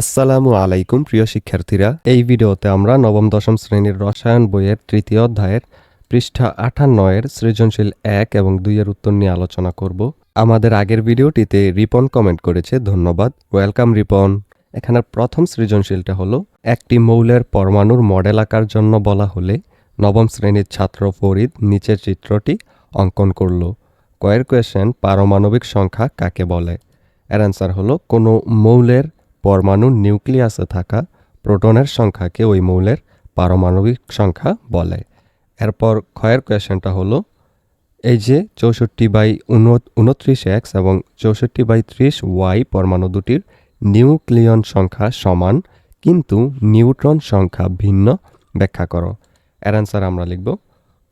আসসালামু আলাইকুম, প্রিয় শিক্ষার্থীরা। এই ভিডিওতে আমরা নবম, দশম শ্রেণির রসায়ন বইয়ের তৃতীয় অধ্যায়ের পৃষ্ঠা আঠান্ন এর সৃজনশীল এক এবং দুইয়ের উত্তর নিয়ে আলোচনা করব। আমাদের আগের ভিডিওটিতে রিপন কমেন্ট করেছে, ধন্যবাদ। ওয়েলকাম রিপন। এখানে প্রথম সৃজনশীলটা হলো, একটি মৌলের পরমাণুর মডেল আঁকার জন্য বলা হলে নবম শ্রেণির ছাত্র ফরিদ নিচের চিত্রটি অঙ্কন করল। কয়ের কোয়েশন পারমাণবিক সংখ্যা কাকে বলে? এর অ্যান্সার হলো, কোনো মৌলের পরমাণুর নিউক্লিয়াসে থাকা প্রোটনের সংখ্যাকে ওই মৌলের পারমাণবিক সংখ্যা বলে। এরপর ক্ষয়ের কোয়েশনটা হলো, এই যে চৌষট্টি বাই উনত্রিশ এক্স এবং চৌষট্টি বাই ত্রিশ ওয়াই পরমাণু দুটির নিউক্লিয়ন সংখ্যা সমান, কিন্তু নিউট্রন সংখ্যা ভিন্ন, ব্যাখ্যা করো। এর অ্যান্সার আমরা লিখব,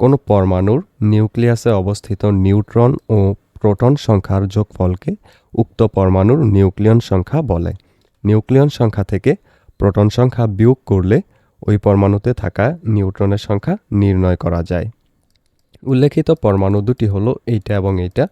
কোনো পরমাণুর নিউক্লিয়াসে অবস্থিত নিউট্রন ও প্রোটন সংখ্যার যোগফলকে উক্ত পরমাণুর নিউক্লিয়ন সংখ্যা বলে। নিউক্লিয়ন সংখ্যা থেকে প্রোটন সংখ্যা বিয়োগ করলে ওই পরমাণুতে থাকা নিউট্রনের সংখ্যা নির্ণয় করা যায়। উল্লেখিত পরমাণু দুটি হলো এইটা এবং এইটা।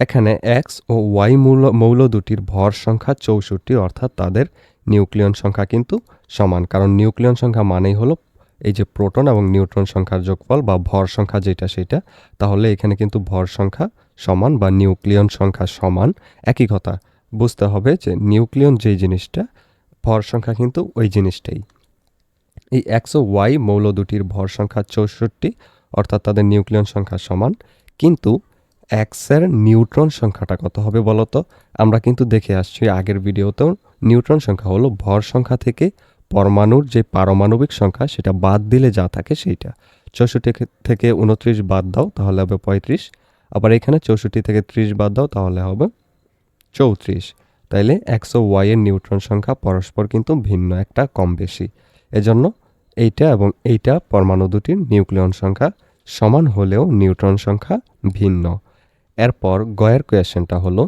এখানে এক্স ও ওয়াই মৌল মৌল দুটির ভর সংখ্যা চৌষট্টি, অর্থাৎ তাদের নিউক্লিয়ন সংখ্যা কিন্তু সমান। কারণ নিউক্লিয়ন সংখ্যা মানেই হলো এই যে প্রোটন এবং নিউট্রন সংখ্যার যোগফল বা ভর সংখ্যা যেটা সেটা। তাহলে এখানে কিন্তু ভর সংখ্যা সমান বা নিউক্লিয়ন সংখ্যা সমান। একই কথা বুঝতে হবে যে নিউক্লিয়ন যেই জিনিসটা, ভর সংখ্যা কিন্তু ওই জিনিসটাই। এই একশো ওয়াই মৌল দুটির ভর সংখ্যা চৌষট্টি, অর্থাৎ তাদের নিউক্লিয়ন সংখ্যা সমান। কিন্তু এক্সের নিউট্রন সংখ্যাটা কত হবে বলতো আমরা কিন্তু দেখে আসছি আগের ভিডিওতেও নিউট্রন সংখ্যা হলো ভর সংখ্যা থেকে পরমাণুর যে পারমাণবিক সংখ্যা, সেটা বাদ দিলে যা থাকে সেইটা। চৌষট্টি থেকে উনত্রিশ বাদ দাও, তাহলে হবে পঁয়ত্রিশ। আবার এখানে চৌষট্টি থেকে ত্রিশ বাদ দাও, তাহলে হবে চৌত্রিশ। তাইলে একশো ওয়াইয়ের নিউট্রন সংখ্যা পরস্পর কিন্তু ভিন্ন একটা কম বেশি। এজন্য এইটা এবং এইটা পরমাণু দুটির নিউক্লিয়ন সংখ্যা সমান হলেও নিউট্রন সংখ্যা ভিন্ন। এরপর গয়ের কোয়েশনটা হলো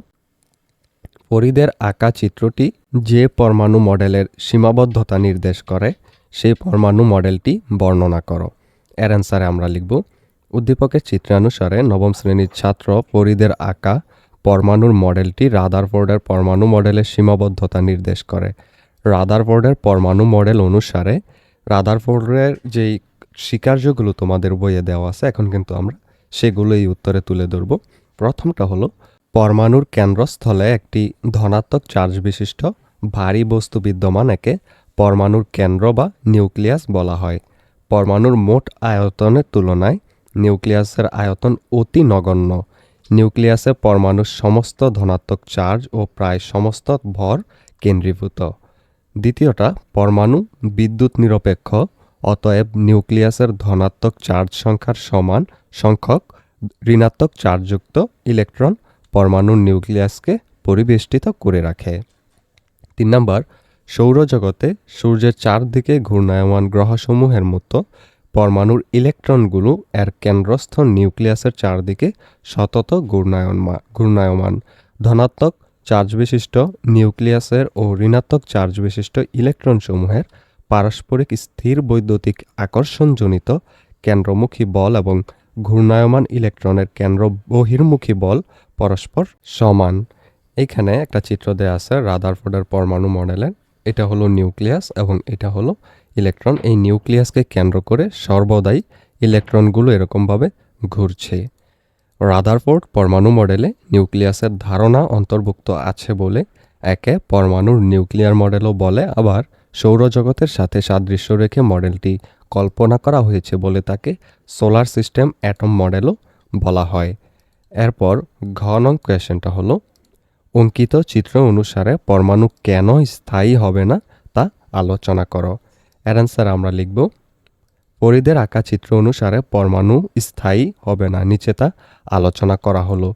ফরিদের আঁকা চিত্রটি যে পরমাণু মডেলের সীমাবদ্ধতা নির্দেশ করে সেই পরমাণু মডেলটি বর্ণনা করো। এর অ্যান্সারে আমরা লিখব, উদ্দীপকের চিত্রানুসারে নবম শ্রেণির ছাত্র ফরিদের আঁকা পরমাণুর মডেলটি রাদারফোর্ডের পরমাণু মডেলের সীমাবদ্ধতা নির্দেশ করে। রাদারফোর্ডের পরমাণু মডেল অনুসারে রাদারফোর্ডের যেই স্বীকার্যগুলো তোমাদের বইয়ে দেওয়া আছে, এখন কিন্তু আমরা সেগুলো এই উত্তরে তুলে ধরব। প্রথমটা হলো, পরমাণুর কেন্দ্রস্থলে একটি ধনাত্মক চার্জ বিশিষ্ট ভারী বস্তু বিদ্যমান একে পরমাণুর কেন্দ্র বা নিউক্লিয়াস বলা হয়। পরমাণুর মোট আয়তনের তুলনায় নিউক্লিয়াসের আয়তন অতি নগণ্য। নিউক্লিয়াসে পরমাণুর সমস্ত ধনাত্মক চার্জ ও প্রায় সমস্ত ভর কেন্দ্রীভূত। দ্বিতীয়টা, পরমাণু বিদ্যুৎ নিরপেক্ষ, অতএব নিউক্লিয়াসের ধনাত্মক চার্জ সংখ্যার সমান সংখ্যক ঋণাত্মক চার্জযুক্ত ইলেকট্রন পরমাণুর নিউক্লিয়াসকে পরিবেষ্টিত করে রাখে। তিন নম্বর, সৌরজগতে সূর্যের চারদিকে ঘূর্ণায়মান গ্রহসমূহের মতো পরমাণুর ইলেকট্রনগুলো এর কেন্দ্রস্থ নিউক্লিয়াসের চারদিকে সতত ঘূর্ণায়নমা, ঘূর্ণায়মান। ধনাত্মক চার্জ বিশিষ্ট নিউক্লিয়াসের ও ঋণাত্মক চার্জ বিশিষ্ট ইলেকট্রনসমূহের পারস্পরিক স্থির বৈদ্যুতিক আকর্ষণজনিত কেন্দ্রমুখী বল এবং ঘূর্ণায়মান ইলেকট্রনের কেন্দ্র বহির্মুখী বল পরস্পর সমান। এখানে একটা চিত্র দেয়া আছে রাদারফোর্ডের পরমাণু মডেলের। এটা হলো নিউক্লিয়াস এবং এটা হলো ইলেকট্রন। এই নিউক্লিয়াসকে কেন্দ্র করে সর্বদাই ইলেকট্রনগুলো এরকমভাবে ঘুরছে। রাদারফোর্ড পরমাণু মডেলে নিউক্লিয়াসের ধারণা অন্তর্ভুক্ত আছে বলে একে পরমাণুর নিউক্লিয়ার মডেলও বলে। আবার সৌরজগতের সাথে সাদৃশ্য রেখে মডেলটি কল্পনা করা হয়েছে বলে তাকে সোলার সিস্টেম অ্যাটম মডেলও বলা হয়। এরপর ঘ নং কোয়েশনটা হলো অঙ্কিত চিত্র অনুসারে পরমাণু কেন স্থায়ী হবে না তা আলোচনা করো। এর অ্যান্সার আমরা লিখব, পরিদের আঁকা চিত্র অনুসারে পরমাণু স্থায়ী হবে না, নিচে তা আলোচনা করা হলো।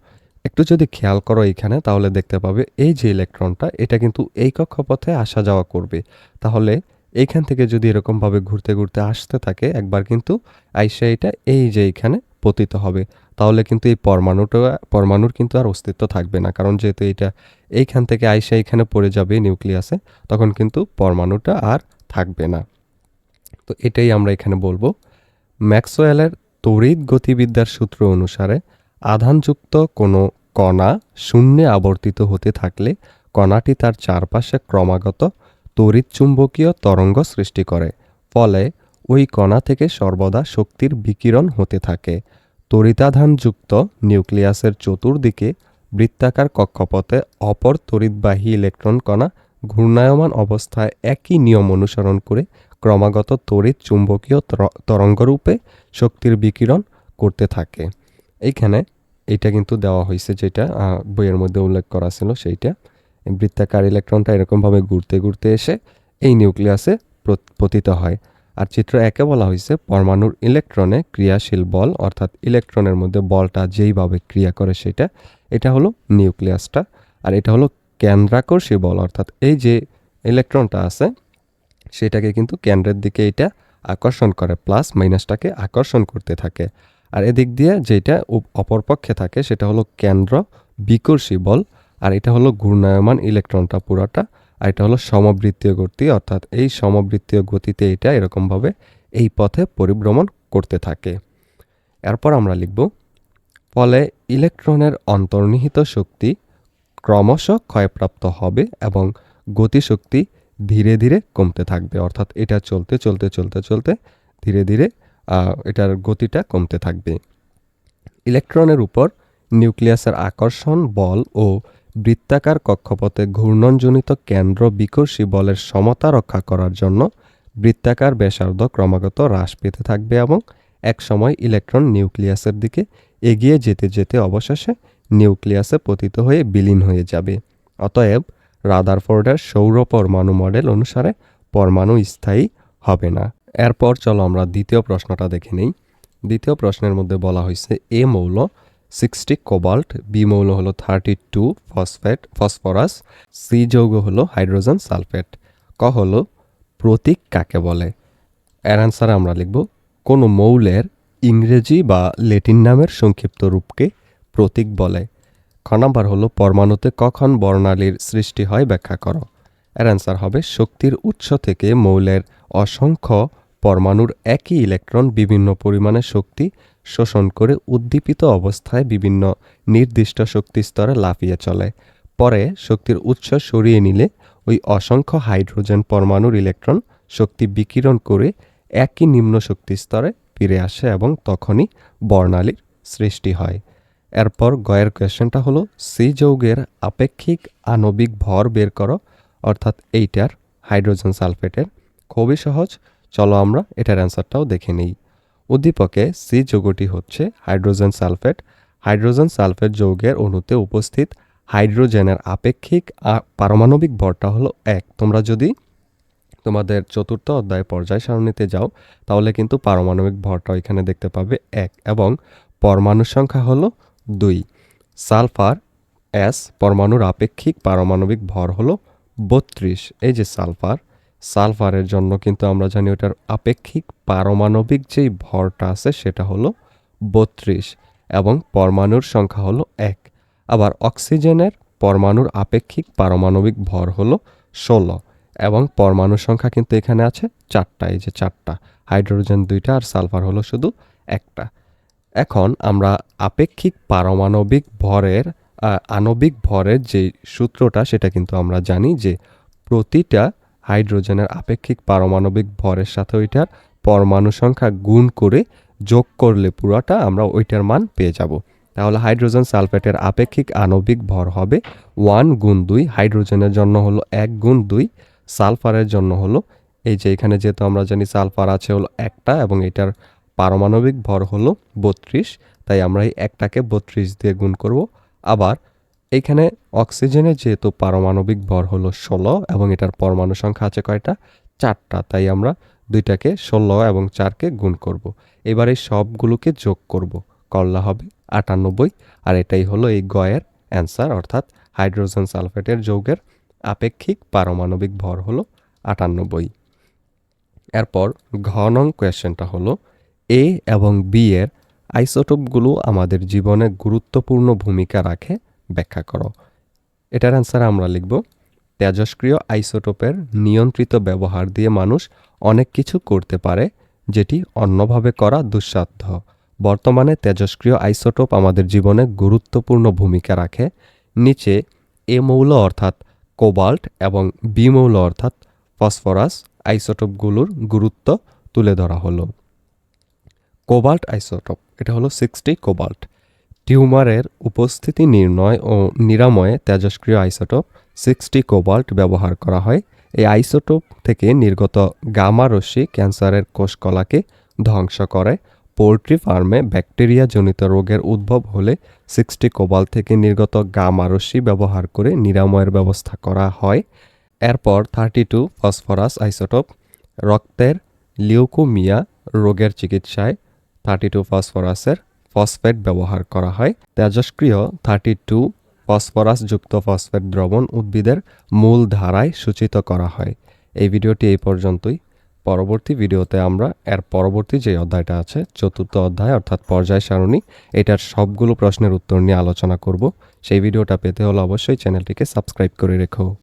একটু যদি খেয়াল করো এইখানে তাহলে দেখতে পাবে এই যে ইলেকট্রনটা, এটা কিন্তু এই কক্ষপথে আসা যাওয়া করবে। তাহলে এইখান থেকে যদি এরকমভাবে ঘুরতে ঘুরতে আসতে থাকে, একবার কিন্তু আইসা এটা এই যে এইখানে পতিত হবে। তাহলে কিন্তু এই পরমাণুটা, পরমাণুর কিন্তু আর অস্তিত্ব থাকবে না। কারণ যেহেতু এটা এইখান থেকে আইসা এইখানে পড়ে যাবে নিউক্লিয়াসে, তখন কিন্তু পরমাণুটা আর থাকবে না। তো এটাই আমরা এখানে বলব। ম্যাক্সওয়েলের তড়িৎ গতিবিদ্যার সূত্র অনুসারে আধানযুক্ত কোনো কণা শূন্যে আবর্তিত হতে থাকলে কণাটি তার চারপাশে ক্রমাগত তড়িৎ চুম্বকীয় তরঙ্গ সৃষ্টি করে। ফলে ওই কণা থেকে সর্বদা শক্তির বিকিরণ হতে থাকে। তড়িতাধানযুক্ত নিউক্লিয়াসের চতুর্দিকে বৃত্তাকার কক্ষপথে অপর তড়িৎবাহী ইলেকট্রন কণা ঘূর্ণায়মান অবস্থায় একই নিয়ম অনুসরণ করে ক্রমাগত তড়িৎ চুম্বকীয় তর- তরঙ্গরূপে শক্তির বিকিরণ করতে থাকে। এইখানে এটা কিন্তু দেওয়া হয়েছে যেটা বইয়ের মধ্যে উল্লেখ করা ছিল সেইটা। বৃত্তাকার ইলেকট্রনটা এরকমভাবে ঘুরতে ঘুরতে এসে এই নিউক্লিয়াসে পতিত হয়। আর চিত্র একে বলা হয়েছে পরমাণুর ইলেকট্রনে ক্রিয়াশীল বল, অর্থাৎ ইলেকট্রনের মধ্যে বলটা যেইভাবে ক্রিয়া করে সেটা, এটা হলো নিউক্লিয়াসটা, আর এটা হলো কেন্দ্রাকর্ষী বল, অর্থাৎ এই যে ইলেকট্রনটা আছে, সেটাকে কিন্তু কেন্দ্রের দিকে এটা আকর্ষণ করে, প্লাস মাইনাসটাকে আকর্ষণ করতে থাকে। আর এদিক দিয়ে যেটা অপরপক্ষে থাকে, সেটা হলো কেন্দ্র বিকর্ষী বল, আর এটা হলো ঘূর্ণায়মান ইলেকট্রনটা পুরাটা আর এটা হলো সমবৃত্তীয় গতি, অর্থাৎ এই সমবৃত্তীয় গতিতে এটা এরকমভাবে এই পথে পরিভ্রমণ করতে থাকে। এরপর আমরা লিখব, ফলে ইলেকট্রনের অন্তর্নিহিত শক্তি ক্রমশ ক্ষয়প্রাপ্ত হবে এবং গতিশক্তি ধীরে ধীরে কমতে থাকবে, অর্থাৎ এটা চলতে চলতে চলতে চলতে ধীরে ধীরে এটার গতিটা কমতে থাকবে। ইলেকট্রনের উপর নিউক্লিয়াসের আকর্ষণ, বল ও বৃত্তাকার কক্ষপথে ঘূর্ণনজনিত কেন্দ্র বিকর্ষী বলের সমতা রক্ষা করার জন্য বৃত্তাকার ব্যাসার্ধ ক্রমাগত হ্রাস পেতে থাকবে এবং একসময় ইলেকট্রন নিউক্লিয়াসের দিকে এগিয়ে যেতে যেতে অবশেষে নিউক্লিয়াসে পতিত হয়ে বিলীন হয়ে যাবে। অতএব রাদারফোর্ডের সৌর পরমাণু মডেল অনুসারে পরমাণু স্থায়ী হবে না। এরপর চলো আমরা দ্বিতীয় প্রশ্নটা দেখে নেই। দ্বিতীয় প্রশ্নের মধ্যে বলা হয়েছে, এ মৌল সিক্সটি কোবাল্ট বি মৌল হলো thirty two phosphate, phosphorus, C যৌগ হলো হাইড্রোজেন সালফেট। ক হলো প্রতীক কাকে বলে? এর অ্যান্সার আমরা লিখব, কোনো মৌলের ইংরেজি বা লেটিন নামের সংক্ষিপ্ত রূপকে প্রতীক বলে। খ নাম্বার হলো পরমাণুতে কখন বর্ণালীর সৃষ্টি হয় ব্যাখ্যা করো। এর অ্যান্সার হবে শক্তির উৎস থেকে মৌলের অসংখ্য পরমাণুর একই ইলেকট্রন বিভিন্ন পরিমাণে শক্তি শোষণ করে উদ্দীপিত অবস্থায় বিভিন্ন নির্দিষ্ট শক্তি স্তরে লাফিয়ে চলে। পরে শক্তির উৎস সরিয়ে নিলে ওই অসংখ্য হাইড্রোজেন পরমাণুর ইলেকট্রন শক্তি বিকিরণ করে একই নিম্ন শক্তি স্তরে ফিরে আসে এবং তখনই বর্ণালীর সৃষ্টি হয়। এরপর গয়ের কোয়েশ্চেনটা হলো, সি যৌগের আপেক্ষিক আণবিক ভর বের করো, অর্থাৎ এইটার হাইড্রোজেন সালফেটের। খুবই সহজ, চলো আমরা এটার অ্যান্সারটাও দেখে নিই। উদ্দীপকে সি যৌগটি হচ্ছে হাইড্রোজেন সালফেট। হাইড্রোজেন সালফেট যৌগের অণুতে উপস্থিত হাইড্রোজেনের আপেক্ষিক পারমাণবিক ভরটা হলো এক। তোমরা যদি তোমাদের চতুর্থ অধ্যায় পর্যায় সারণীতে যাও, তাহলে কিন্তু পারমাণবিক ভরটা এখানে দেখতে পাবে এক এবং পরমাণুর সংখ্যা হলো দুই। সালফার এস পরমাণুর আপেক্ষিক পারমাণবিক ভর হলো বত্রিশ। এই যে সালফার সালফারের জন্য, কিন্তু আমরা জানি ওটার আপেক্ষিক পারমাণবিক যেই ভরটা আছে সেটা হলো বত্রিশ এবং পরমাণুর সংখ্যা হলো এক। আবার অক্সিজেনের পরমাণুর আপেক্ষিক পারমাণবিক ভর হলো ষোলো এবং পরমাণুর সংখ্যা কিন্তু এখানে আছে চারটা, এই যে চারটা। হাইড্রোজেন দুইটা আর সালফার হলো শুধু একটা। এখন আমরা আপেক্ষিক পারমাণবিক ভরের আণবিক ভরের যে সূত্রটা সেটা কিন্তু আমরা জানি যে প্রতিটা হাইড্রোজেনের আপেক্ষিক পারমাণবিক ভরের সাথে ওইটার পরমাণু সংখ্যা গুণ করে যোগ করলে পুরোটা আমরা ওইটার মান পেয়ে যাব। তাহলে হাইড্রোজেন সালফেটের আপেক্ষিক আণবিক ভর হবে ওয়ান গুণ দুই, হাইড্রোজেনের জন্য হলো এক গুণ দুই, সালফারের জন্য হলো এই যে এখানে যেহেতু আমরা জানি সালফার আছে হলো একটা এবং এটার পারমাণবিক ভর হলো বত্রিশ, তাই আমরা এই একটাকে বত্রিশ দিয়ে গুণ করব। আবার এখানে অক্সিজেনের যেহেতু পারমাণবিক ভর হলো ষোলো এবং এটার পরমাণু সংখ্যা আছে কয়টা চারটা তাই আমরা দুইটাকে ষোলো এবং চারকে গুণ করব। এবার এই সবগুলোকে যোগ করব। করলা হবে আটানব্বই আর এটাই হলো এই গয়ের অ্যান্সার অর্থাৎ হাইড্রোজেন সালফেটের যৌগের আপেক্ষিক পারমাণবিক ভর হলো আটানব্বই এরপর ঘ নং কোয়েশ্চেনটা হলো এ এবং বি এর আইসোটোপগুলো আমাদের জীবনে গুরুত্বপূর্ণ ভূমিকা রাখে ব্যাখ্যা করো। এটার অ্যান্সার আমরা লিখব তেজস্ক্রিয় আইসোটোপের নিয়ন্ত্রিত ব্যবহার দিয়ে মানুষ অনেক কিছু করতে পারে যেটি অন্যভাবে করা দুঃসাধ্য। বর্তমানে তেজস্ক্রিয় আইসোটোপ আমাদের জীবনে গুরুত্বপূর্ণ ভূমিকা রাখে। নিচে এ মৌল অর্থাৎ কোবাল্ট এবং বি মৌল অর্থাৎ ফসফরাস আইসোটোপগুলোর গুরুত্ব তুলে ধরা হলো। কোবাল্ট আইসোটোপ, এটা হলো সিক্সটি কোবাল্ট। টিউমারের উপস্থিতি নির্ণয় ও নিরাময়ে তেজস্ক্রিয় আইসোটোপ সিক্সটি কোবাল্ট ব্যবহার করা হয়। এই আইসোটোপ থেকে নির্গত গামা রশ্মি ক্যান্সারের কোষকলাকে ধ্বংস করে। পোলট্রি ফার্মে ব্যাকটেরিয়াজনিত রোগের উদ্ভব হলে সিক্সটি কোবাল থেকে নির্গত গামা রশ্মি ব্যবহার করে নিরাময়ের ব্যবস্থা করা হয়। এরপর থার্টি টু ফসফরাস আইসোটোপ রক্তের লিউকোমিয়া রোগের চিকিৎসায় থার্টি টু ফসফরাসের ফসফেট ব্যবহার করা হয়। তেজস্ক্রিয় থার্টি টু ফসফরাসযুক্ত ফসফেট দ্রবণ উদ্ভিদের মূল ধারায় সূচিত করা হয়। এই ভিডিওটি এই পর্যন্তই। পরবর্তী ভিডিওতে আমরা এর পরবর্তী যে অধ্যায়টা আছে, চতুর্থ অধ্যায় অর্থাৎ পর্যায় সারণী, এটার সবগুলো প্রশ্নের উত্তর নিয়ে আলোচনা করব। সেই ভিডিওটা পেতে হলে অবশ্যই চ্যানেলটিকে সাবস্ক্রাইব করে রেখো।